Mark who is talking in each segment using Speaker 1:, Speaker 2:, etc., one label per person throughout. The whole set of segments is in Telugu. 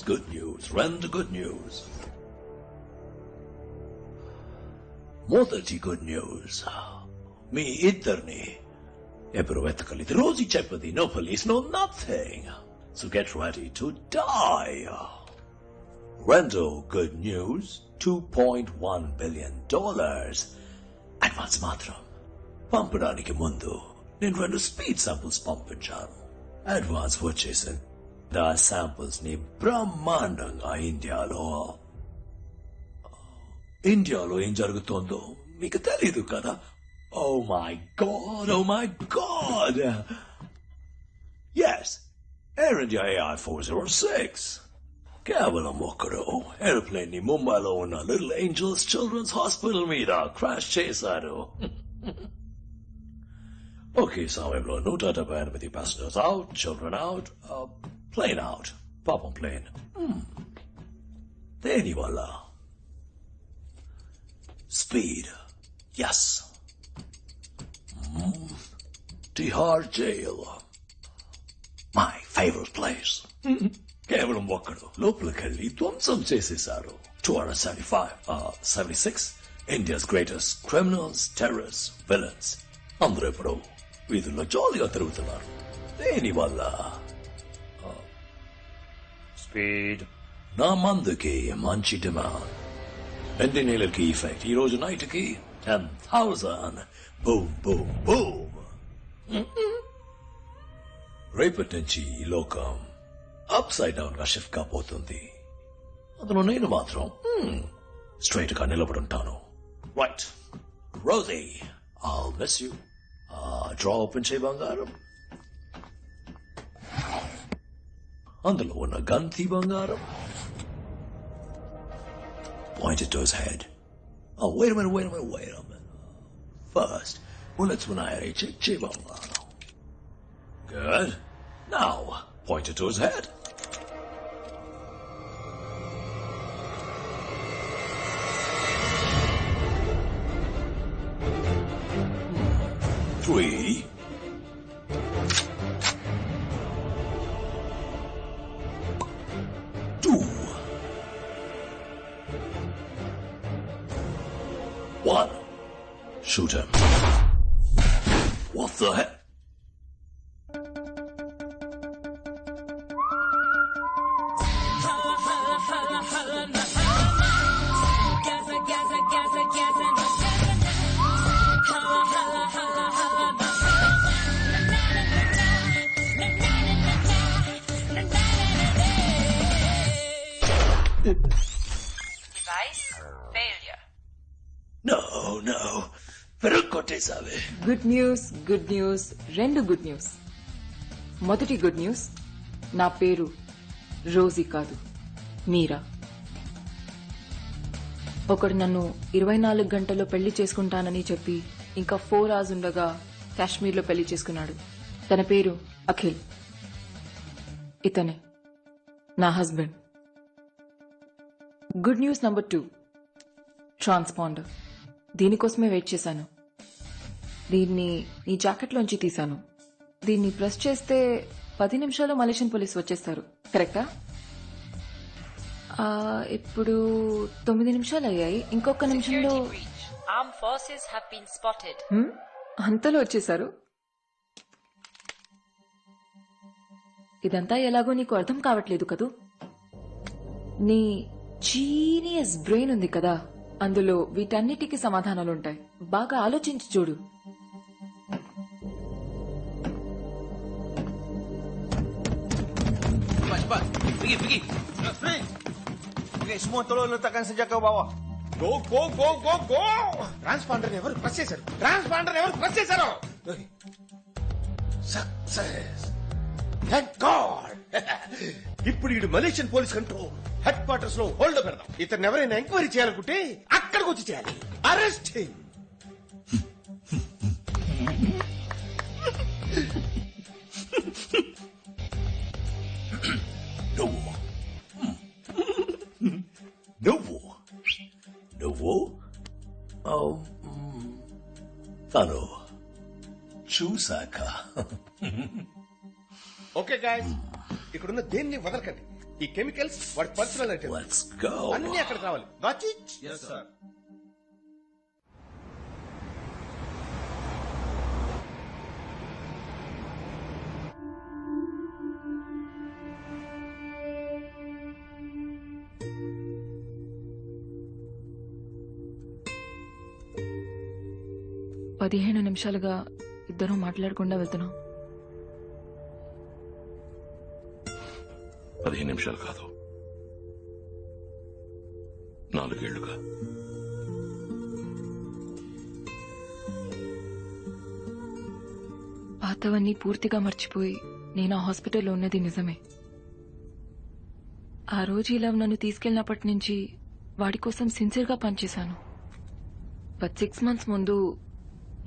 Speaker 1: Good news, good news, rent good news. మొదటి గుడ్ న్యూస్ మీ ఇద్దరిని ఎప్పుడు వెతకలేదు రోజు చెప్పది no police no nothing so get ready to die రెండో good news two point one billion dollars advance మాత్రం పంపడానికి ముందు నేను రెండు స్పీడ్ శాంపుల్స్ పంపించాను అడ్వాన్స్ వచ్చేసింది ఆ శాంపుల్స్ని బ్రహ్మాండంగా ఇండియాలో ఇండియాలో ఏం జరుగుతోందో మీకు తెలీదు కదా ఓ my god oh my god yes Air India AI four zero six కేవలం ఒక్కడు ఏరోప్లేన్ని ముంబైలో ఉన్న లిటిల్ ఏంజల్స్ చిల్డ్రన్స్ హాస్పిటల్ మీద క్రాష్ చేశారు ఒకే సమయంలో నూట డెబ్బై ఎనిమిది passengers out children out plane out పాపం ప్లేన్ దేని వల్ల speed yes Tihar jail my favourite place కేవలం ఒక్కడు లోపలికెళ్ళి ధ్వంసం చేసేశారు two hundred seventy five seventy six India's greatest criminals terrorist villains అందరూ ఇప్పుడు వీధుల్లో జాలీగా తిరుగుతున్నారు దేని వల్ల Speed నా మందుకి మంచి డిమాండ్. రెండు నెలలకి ఇఫెక్ట్ ఈ రోజు నైట్కి ten thousand. Boom boom boom. రేపటి నుంచి ఈ లోకం అప్ సైడ్ డౌన్గా షిఫ్ట్ కాబోతుంది అందులో నేను మాత్రం స్ట్రైట్గా నిలబడి ఉంటాను right Rosie all miss you drawer open చేయ బంగారం. అందులో ఉన్న గంతి బంగారం pointed to his head. Oh, wait a minute, wait a minute, wait a minute. First, bullets when I chick chibambano. Good. Now, point it to his head. Shoot him. What the heck? Perukotesave.
Speaker 2: Good news good news రెండు గుడ్ న్యూస్ మొదటి గుడ్ న్యూస్ నా పేరు రోజీ కాదు మీరా. ఒకడు నన్ను ఇరవై నాలుగు గంటల్లో పెళ్ళి చేసుకుంటానని చెప్పి ఇంకా ఫోర్ అవర్స్ ఉండగా కాశ్మీర్లో పెళ్ళి చేసుకున్నాడు. తన పేరు అఖిల్. ఇతనే నా husband good news number two transponder దీనికోసమే వెయిట్ చేశాను. దీన్ని నీ జాకెట్లోంచి తీశాను. దీన్ని ప్రెస్ చేస్తే పది నిమిషాల్లో మలేషియన్ పోలీస్ వచ్చేస్తారు. కరెక్టా? ఇప్పుడు తొమ్మిది నిమిషాలు అయ్యాయి. ఇంకొక నిమిషంలో? అంతలో వచ్చేసారు ఇదంతా ఎలాగో నీకు అర్థం కావట్లేదు కదూ? నీ జీనియస్ బ్రెయిన్ ఉంది కదా? అందులో వీటన్నిటికీ సమాధానాలుంటాయి. బాగా ఆలోచించి చూడు.
Speaker 3: Cepat. Pergi, pergi. Pergi. Okey, semua tolong letakkan senjata ke bawah.
Speaker 4: Go go go go go transponder ఎవరు ప్రెస్ చేశారు ట్రాన్స్పాండర్ ఎవరు ప్రెస్ చేశారు సక్సెస్ థ్యాంక్ గాడ్ ఇప్పుడు ఈడు మలేషియన్ పోలీస్ కంట్రోల్ హెడ్ క్వార్టర్స్లో హోల్డ్ పెడదాం ఇతను ఎవరైనా ఎంక్వైరీ చేయాలనుకుంటే అక్కడికి వచ్చి చేయాలి అరెస్ట్
Speaker 1: తను చూశాక.
Speaker 4: ఓకే గాయస్ ఇక్కడున్న దేన్ని వదలకండి. ఈ కెమికల్స్ వాడి పర్సనల్
Speaker 1: go.
Speaker 4: అన్ని అక్కడ కావాలి
Speaker 2: పదిహేను నిమిషాలుగా ఇద్దరం మాట్లాడకుండా వెళ్తున్నాం.
Speaker 5: పదిహేను నిమిషాలు కాదు. నాలుగేళ్ళుగా.
Speaker 2: పాతవన్నీ పూర్తిగా మర్చిపోయి నేను ఆ హాస్పిటల్లో ఉన్నది నిజమే. ఆ రోజు ఇలా నన్ను తీసుకెళ్ళినప్పటి నుంచి వాడి కోసం సిన్సియర్గా పనిచేశాను. బట్ సిక్స్ మంత్స్ ముందు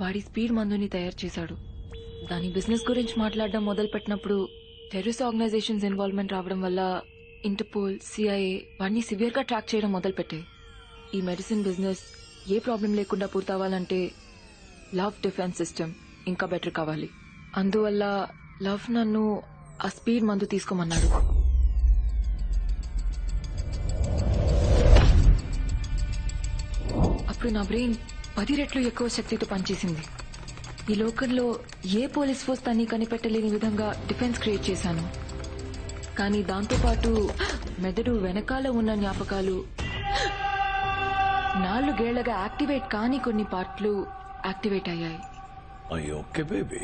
Speaker 2: వాడి స్పీడ్ మందుని తయారు చేశాడు. దాని బిజినెస్ గురించి మాట్లాడడం మొదలుపెట్టినప్పుడు టెర్రరిస్ట్ ఆర్గనైజేషన్స్ ఇన్వాల్వ్మెంట్ రావడం వల్ల ఇంటర్పోల్ సిఐఏ వాడిని సివియర్గా ట్రాక్ చేయడం మొదలుపెట్టాయి ఈ మెడిసిన్ బిజినెస్ ఏ ప్రాబ్లం లేకుండా పూర్తవ్వాలంటే లవ్ డిఫెన్స్ సిస్టమ్ ఇంకా బెటర్ కావాలి. అందువల్ల లవ్ నన్ను ఆ స్పీడ్ మందు తీసుకోమన్నాడు. అప్పుడు నా బ్రెయిన్ పది రెట్లు ఎక్కువ శక్తితో పనిచేసింది. ఈ లోకంలో ఏ పోలీస్ ఫోర్స్ తన్ని కనిపెట్టలేని విధంగా డిఫెన్స్ క్రియేట్ చేశాను. కానీ దాంతోపాటు మెదడు వెనకాల ఉన్న జ్ఞాపకాలు నాలుగేళ్ళగా యాక్టివేట్ కాని కొన్ని పార్ట్లు యాక్టివేట్ అయ్యాయి.
Speaker 1: Baby?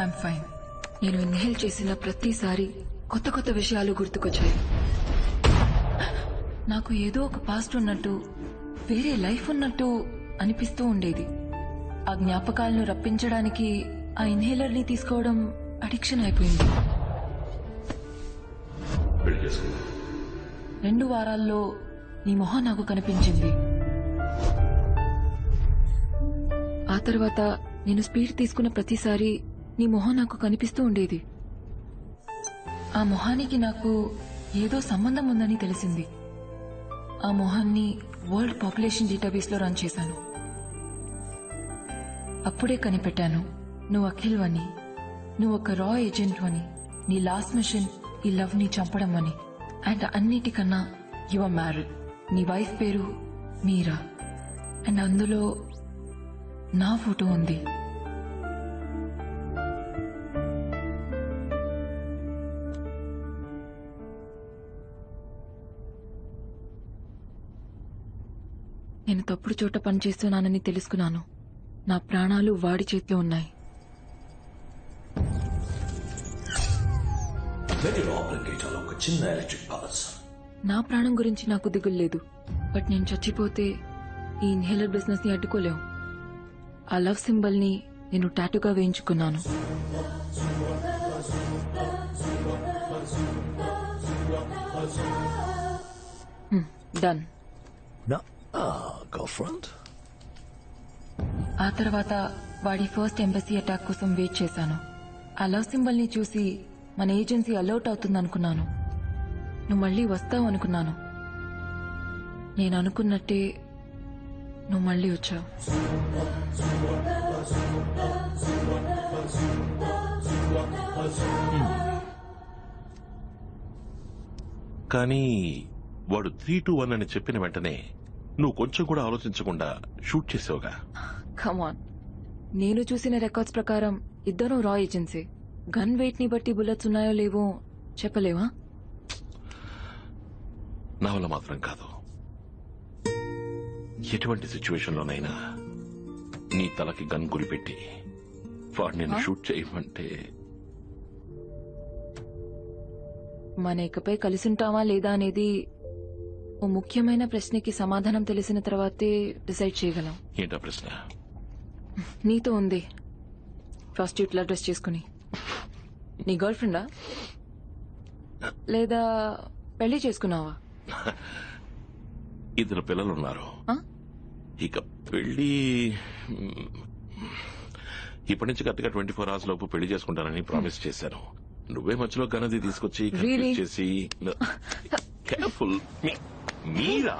Speaker 2: ఐఎమ్ ఫైన్ నేను ఇన్హేల్ చేసిన ప్రతిసారి కొత్త కొత్త విషయాలు గుర్తుకొచ్చాయి. నాకు ఏదో ఒక పాస్ట్ ఉన్నట్టు వేరే లైఫ్ ఉన్నట్టు అనిపిస్తూ ఉండేది. ఆ జ్ఞాపకాలను రప్పించడానికి ఆ ఇన్హేలర్ని తీసుకోవడం అడిక్షన్ అయిపోయింది. రెండు వారాల్లో నీ మొహం నాకు కనిపించింది. ఆ తర్వాత నేను స్పీడ్ తీసుకున్న ప్రతిసారి నీ మొహం నాకు కనిపిస్తూ ఉండేది. ఆ మొహానికి నాకు ఏదో సంబంధం ఉందని తెలిసింది. ఆ మొహాన్ని వరల్డ్ పాపులేషన్ డేటాబేస్లో రన్ చేశాను. అప్పుడే కనిపెట్టాను నువ్వు అఖిల్ అని నువ్వు ఒక రా ఏజెంట్ అని నీ లాస్ట్ మిషన్ ఈ లవ్ని చంపడం అని అండ్ అన్నిటికన్నా యువర్ మ్యారీడ్ నీ వైఫ్ పేరు మీరా. అండ్ అందులో నా ఫోటో ఉంది. తప్పుడు చోట పనిచేస్తున్నానని తెలుసుకున్నాను. నా ప్రాణాలు వాడి చేతిలో ఉన్నాయి.
Speaker 1: మెదడు ఆబ్లిగేటాలో ఒక చిన్న ఎలక్ట్రిక్ పల్స్
Speaker 2: నా ప్రాణం గురించి నాకు దిగులు లేదు బట్ నేను చచ్చిపోతే ఈ ఇన్హేలర్ బిజినెస్ని అడ్డుకోలేవు. ఆ లవ్ సింబల్ని నేను టాటూగా వేయించుకున్నాను. డన్
Speaker 1: గర్ల్ఫ్రెండ్
Speaker 2: ఆ తర్వాత వాడి ఫస్ట్ ఎంబసీ అటాక్ కోసం వెయిట్ చేశాను. ఆ లవ్ సింబల్ని చూసి మన ఏజెన్సీ అలర్ట్ అవుతుంది అనుకున్నాను నువ్వు మళ్ళీ వస్తావు అనుకున్నాను. నేను అనుకున్నట్టే నువ్వు మళ్ళీ వచ్చావు.
Speaker 5: కానీ వాడు త్రీ టూ వన్ అని చెప్పిన వెంటనే నువ్వు కొంచెం కూడా ఆలోచించకుండా షూట్ చేసావుగా.
Speaker 2: కమాన్ నేను చూసిన రికార్డ్స్ ప్రకారం ఇద్దరం రా ఏజెన్సీ. గన్ వెయిట్ని బట్టి బుల్లెట్స్ ఉన్నాయో లేవో చెప్పలేవా?
Speaker 5: నా వల్ల మాత్రం కాదు. ఎటువంటి సిచ్యువేషన్ లోనైనా నీ తలకి గన్ గురిపెట్టి వాడు నేను షూట్ చేయమంటే
Speaker 2: మన ఇకపై కలిసుంటావా లేదా అనేది ఓ ముఖ్యమైన ప్రశ్నకి సమాధానం తెలిసిన తర్వాతే డిసైడ్ చేయగలం.
Speaker 5: ఏంటా ప్రశ్న?
Speaker 2: నీతో ఉంది. ప్రాస్టిట్యూట్లా డ్రెస్ చేసుకుని. నీ గర్ల్ ఫ్రెండా? లేదా పెళ్ళి చేసుకున్నావా?
Speaker 5: ఇద్దరు పిల్లలున్నారు.
Speaker 2: ఆ?
Speaker 5: ఇక పెళ్ళి మ్, ఇప్పటి నుంచి కరెక్ట్గా ట్వంటీ ఫోర్ అవర్స్ లోపు పెళ్ళి చేసుకుంటానని ప్రామిస్ చేశాను. నువ్వే మధ్యలో గనది తీసుకొచ్చి
Speaker 2: Really?
Speaker 5: confuse చేసి కేర్ఫుల్ మీరా